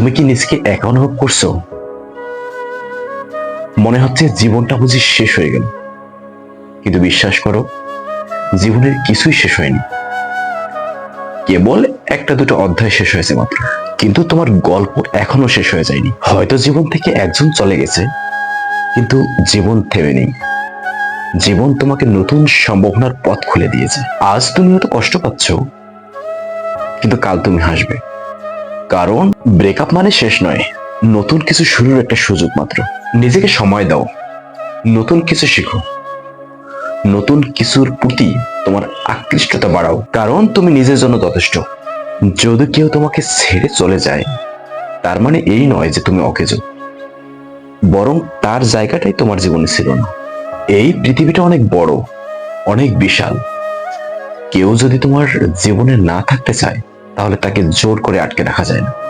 তুমি কি নিজকে একা অনুভব করছ? মনে হচ্ছে জীবনটা বুঝি শেষ হয়ে গেল। কিন্তু বিশ্বাস করো, জীবনের কিছুই শেষ হয়নি। কেবল একটা দুটো অধ্যায় শেষ হয়েছে মাত্র। কিন্তু তোমার গল্প এখনও শেষ হয়ে যায়নি। হয়তো জীবন থেকে একজন চলে গেছে, কিন্তু জীবন থেমে নেই। জীবন তোমাকে নতুন সম্ভাবনার পথ খুলে দিয়েছে। আজ তুমি হয়তো কষ্ট পাচ্ছ, কিন্তু কাল তুমি হাসবে। কারণ ব্রেকআপ মানে শেষ নয়। নতুন কিছু শুরুর একটা সুযোগ মাত্র। নিজেকে সময় দাও। নতুন কিছু শেখো। নতুন কিছুর প্রতি তোমার আকৃষ্টতা বাড়াও। কারণ তুমি নিজের জন্য যথেষ্ট। যদি কেউ তোমাকে ছেড়ে চলে যায়, তার মানে এই নয় যে তুমি অকেজো। বরং তার জায়গাটাই তোমার জীবনে ছিল না। এই পৃথিবীটা অনেক বড়, অনেক বিশাল। কেউ যদি তোমার জীবনে না থাকতে চায় তাহলে তাকে জোর করে আটকে রাখা যায় না।